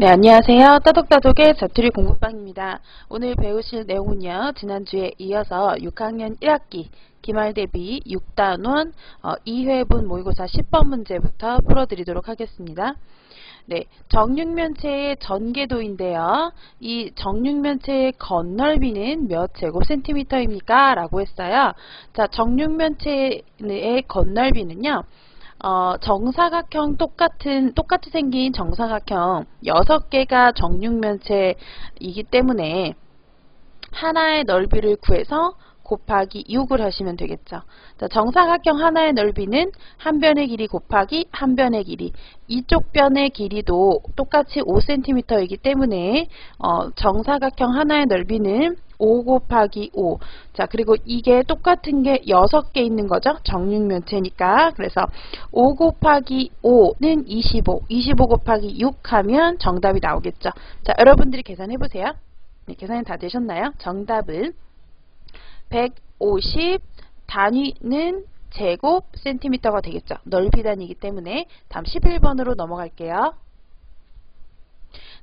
네, 안녕하세요. 따독따독의 자투리 공부방입니다. 오늘 배우실 내용은요, 지난주에 이어서 6학년 1학기 기말 대비 6단원 어, 2회분 모의고사 10번 문제부터 풀어드리도록 하겠습니다. 네, 정육면체의 전개도인데요. 이 정육면체의 건널비는 몇 제곱센티미터입니까? 라고 했어요. 자, 정육면체의 건널비는요. 어, 정사각형 똑같은 똑같이 생긴 정사각형 6개가 정육면체이기 때문에 하나의 넓이를 구해서 곱하기 6을 하시면 되겠죠. 자, 정사각형 하나의 넓이는 한 변의 길이 곱하기 한 변의 길이. 이쪽 변의 길이도 똑같이 5cm이기 때문에 어, 정사각형 하나의 넓이는 5 곱하기 5. 자, 그리고 이게 똑같은 게 6개 있는 거죠. 정육면체니까. 그래서 5 곱하기 5는 25. 25 곱하기 6 하면 정답이 나오겠죠. 자, 여러분들이 계산해 보세요. 네, 계산이 다 되셨나요? 정답은 150 단위는 제곱 센티미터가 되겠죠. 넓이 단위이기 때문에 다음 11번으로 넘어갈게요.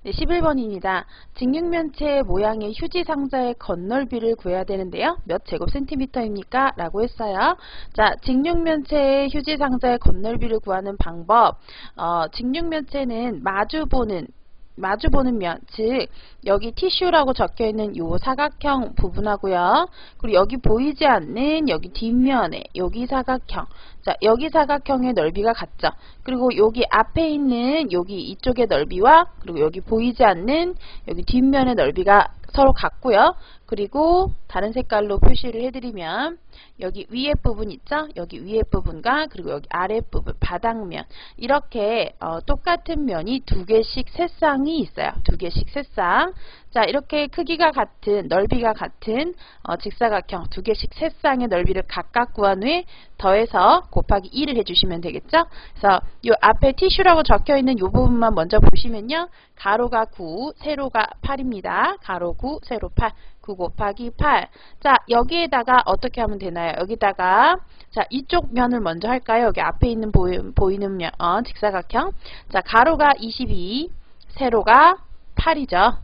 네, 11번입니다. 직육면체 모양의 휴지 상자의 건널비를 구해야 되는데요. 몇 제곱 센티미터입니까? 라고 했어요. 자, 직육면체의 휴지 상자의 건널비를 구하는 방법. 어, 직육면체는 마주 보는 마주보는 면, 즉 여기 티슈라고 적혀 있는 요 사각형 부분하고요. 그리고 여기 보이지 않는 여기 뒷면에 여기 사각형. 자, 여기 사각형의 넓이가 같죠. 그리고 여기 앞에 있는 여기 이쪽의 넓이와 그리고 여기 보이지 않는 여기 뒷면의 넓이가 서로 같고요. 그리고 다른 색깔로 표시를 해드리면 여기 위에 부분 있죠? 여기 위에 부분과 그리고 여기 아래 부분 바닥면 이렇게 어, 똑같은 면이 두 개씩 세 쌍이 있어요. 두 개씩 세 쌍. 자 이렇게 크기가 같은 넓이가 같은 어, 직사각형 두 개씩 세 쌍의 넓이를 각각 구한 후에 더해서 곱하기 2를 해주시면 되겠죠. 그래서 이 앞에 티슈라고 적혀 있는 이 부분만 먼저 보시면요. 가로가 9, 세로가 8입니다. 가로 9, 세로 8. 9 곱하기 8. 자, 여기에다가 어떻게 하면 되나요? 여기다가 자, 이쪽 면을 먼저 할까요? 여기 앞에 있는 보이, 보이는 면, 어, 직사각형. 자, 가로가 22, 세로가 8이죠.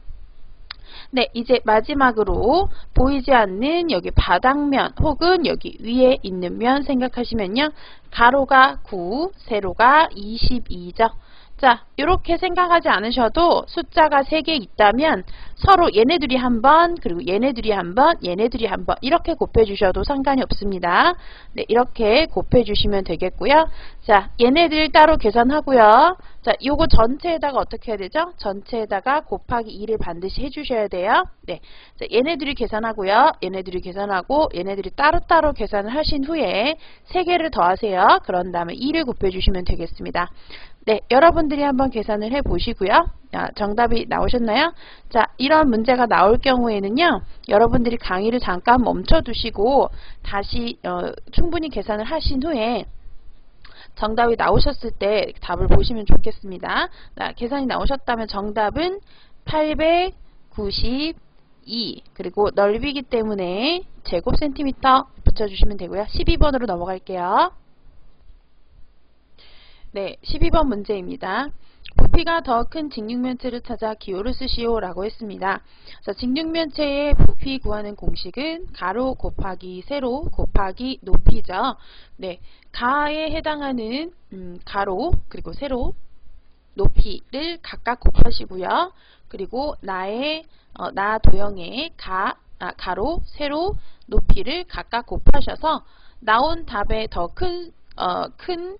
네, 이제 마지막으로 보이지 않는 여기 바닥면 혹은 여기 위에 있는 면 생각하시면요. 가로가 9, 세로가 22죠. 자, 이렇게 생각하지 않으셔도 숫자가 3개 있다면 서로 얘네들이 한 번, 그리고 얘네들이 한 번, 얘네들이 한번 이렇게 곱해주셔도 상관이 없습니다. 네, 이렇게 곱해주시면 되겠고요. 자, 얘네들 따로 계산하고요. 자, 요거 전체에다가 어떻게 해야 되죠? 전체에다가 곱하기 2를 반드시 해주셔야 돼요. 네, 자, 얘네들이 계산하고요. 얘네들이 계산하고 얘네들이 따로따로 계산을 하신 후에 3개를 더하세요. 그런 다음에 2를 곱해주시면 되겠습니다. 네, 여러분들 이 한번 계산을 해 보시고요. 정답이 나오셨나요? 자, 이런 문제가 나올 경우에는요. 여러분들이 강의를 잠깐 멈춰 두시고 다시 어, 충분히 계산을 하신 후에 정답이 나오셨을 때 답을 보시면 좋겠습니다. 자, 계산이 나오셨다면 정답은 892 그리고 넓이기 때문에 제곱 센티미터 붙여주시면 되고요. 12번으로 넘어갈게요. 네, 12번 문제입니다. 부피가 더 큰 직육면체를 찾아 기호를 쓰시오 라고 했습니다. 자, 직육면체의 부피 구하는 공식은 가로 곱하기 세로 곱하기 높이죠. 네, 가에 해당하는 음, 가로 그리고 세로 높이를 각각 곱하시고요. 그리고 나의 어, 나 도형의 가, 아, 가로, 세로, 높이를 각각 곱하셔서 나온 답에 더큰 어, 큰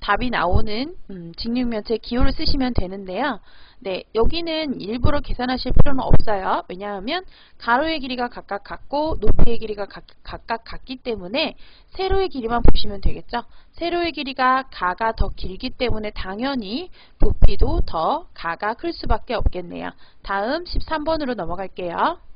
답이 나오는 음, 직육면체 기호를 쓰시면 되는데요. 네, 여기는 일부러 계산하실 필요는 없어요. 왜냐하면 가로의 길이가 각각 같고 높이의 길이가 각, 각각 같기 때문에 세로의 길이만 보시면 되겠죠. 세로의 길이가 가가 더 길기 때문에 당연히 부피도 더 가가 클 수밖에 없겠네요. 다음 13번으로 넘어갈게요.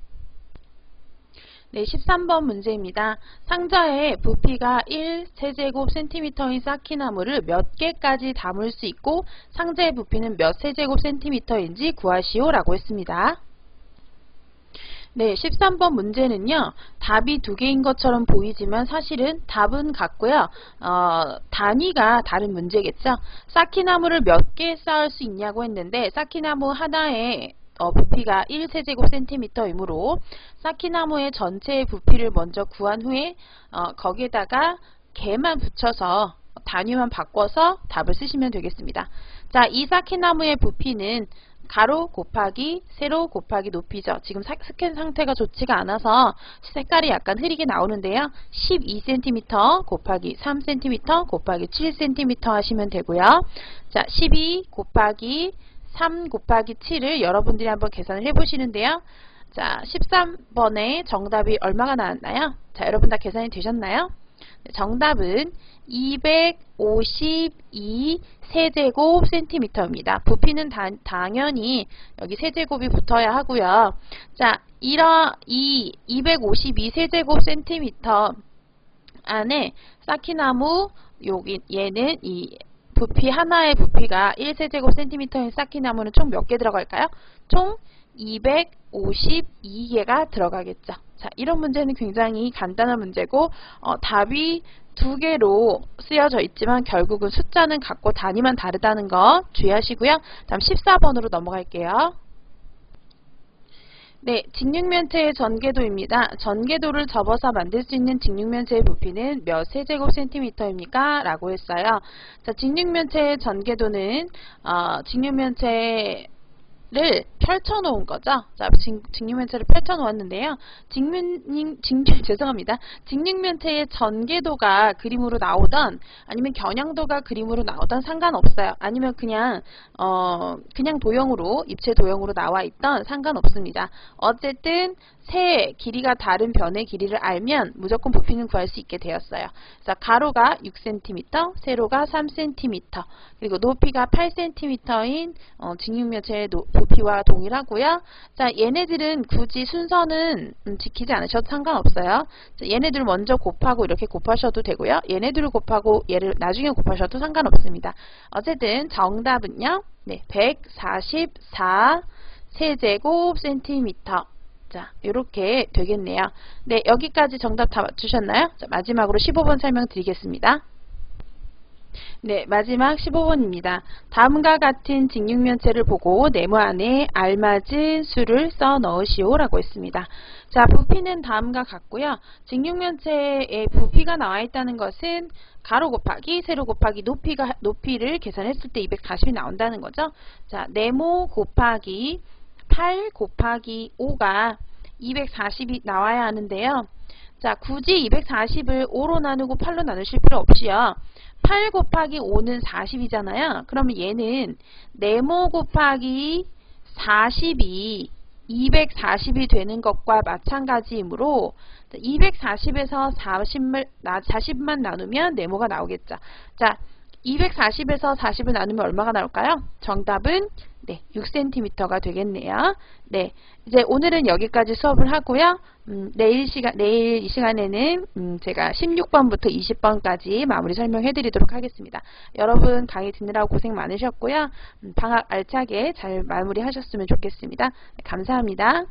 네, 13번 문제입니다. 상자에 부피가 1 세제곱 센티미터인 쌓기나무를 몇 개까지 담을 수 있고 상자의 부피는 몇 세제곱 센티미터인지 구하시오 라고 했습니다. 네, 13번 문제는요. 답이 두 개인 것처럼 보이지만 사실은 답은 같고요. 어, 단위가 다른 문제겠죠. 쌓기나무를 몇개 쌓을 수 있냐고 했는데 쌓기나무 하나에 어, 부피가 1세제곱센티미터이므로 쌓기나무의 전체의 부피를 먼저 구한 후에 어, 거기에다가 개만 붙여서 단위만 바꿔서 답을 쓰시면 되겠습니다. 자, 이 쌓기나무의 부피는 가로 곱하기 세로 곱하기 높이죠. 지금 스캔 상태가 좋지가 않아서 색깔이 약간 흐리게 나오는데요. 12cm 곱하기 3cm 곱하기 7cm 하시면 되고요. 자, 12 곱하기 3 곱하기 7을 여러분들이 한번 계산을 해보시는데요. 자, 13번에 정답이 얼마가 나왔나요? 자, 여러분 다 계산이 되셨나요? 네, 정답은 252 세제곱 센티미터입니다. 부피는 다, 당연히 여기 세제곱이 붙어야 하고요. 자, 이러 이 252 세제곱 센티미터 안에 쌓기나무 여기 얘는 이 부피 하나의 부피가 1세제곱 센티미터인 쌓기나무는 총 몇 개 들어갈까요? 총 252개가 들어가겠죠. 자, 이런 문제는 굉장히 간단한 문제고 어, 답이 두 개로 쓰여져 있지만 결국은 숫자는 같고 단위만 다르다는 거 주의하시고요. 다음 14번으로 넘어갈게요. 네, 직육면체의 전개도입니다. 전개도를 접어서 만들 수 있는 직육면체의 부피는 몇 세제곱 센티미터입니까? 라고 했어요. 자, 직육면체의 전개도는 어, 직육면체 를 펼쳐 놓은 거죠. 자, 직육면체를 펼쳐 놓았는데요. 직면, 직육, 죄송합니다. 직육면체의 전개도가 그림으로 나오던 아니면 겨냥도가 그림으로 나오던 상관없어요. 아니면 그냥 어 그냥 도형으로 입체 도형으로 나와 있던 상관없습니다. 어쨌든 세 길이가 다른 변의 길이를 알면 무조건 부피는 구할 수 있게 되었어요. 자, 가로가 6cm, 세로가 3cm, 그리고 높이가 8cm인 어, 직육면체의 부 피와 동일하고요. 자, 얘네들은 굳이 순서는 음, 지키지 않으셔도 상관없어요. 자, 얘네들 먼저 곱하고 이렇게 곱하셔도 되고요. 얘네들을 곱하고 얘를 나중에 곱하셔도 상관없습니다. 어쨌든 정답은요. 네, 144 세제곱 센티미터 자, 이렇게 되겠네요. 네, 여기까지 정답 다 맞추셨나요? 자, 마지막으로 15번 설명드리겠습니다. 네, 마지막 15번입니다. 다음과 같은 직육면체를 보고 네모 안에 알맞은 수를 써 넣으시오 라고 했습니다. 자, 부피는 다음과 같고요. 직육면체에 부피가 나와 있다는 것은 가로 곱하기 세로 곱하기 높이가 높이를 계산했을 때 240이 나온다는 거죠. 자, 네모 곱하기 8 곱하기 5가 240이 나와야 하는데요. 자, 굳이 240을 5로 나누고 8로 나누실 필요 없이요. 8 곱하기 5는 40이잖아요. 그러면 얘는 네모 곱하기 40이 240이 되는 것과 마찬가지이므로 240에서 40을, 40만 나누면 네모가 나오겠죠. 자, 240에서 40을 나누면 얼마가 나올까요? 정답은 네, 6cm가 되겠네요. 네, 이제 오늘은 여기까지 수업을 하고요. 음, 내일 시간 내일 이 시간에는 음, 제가 16번부터 20번까지 마무리 설명해 드리도록 하겠습니다. 여러분 강의 듣느라고 고생 많으셨고요. 음, 방학 알차게 잘 마무리하셨으면 좋겠습니다. 네, 감사합니다.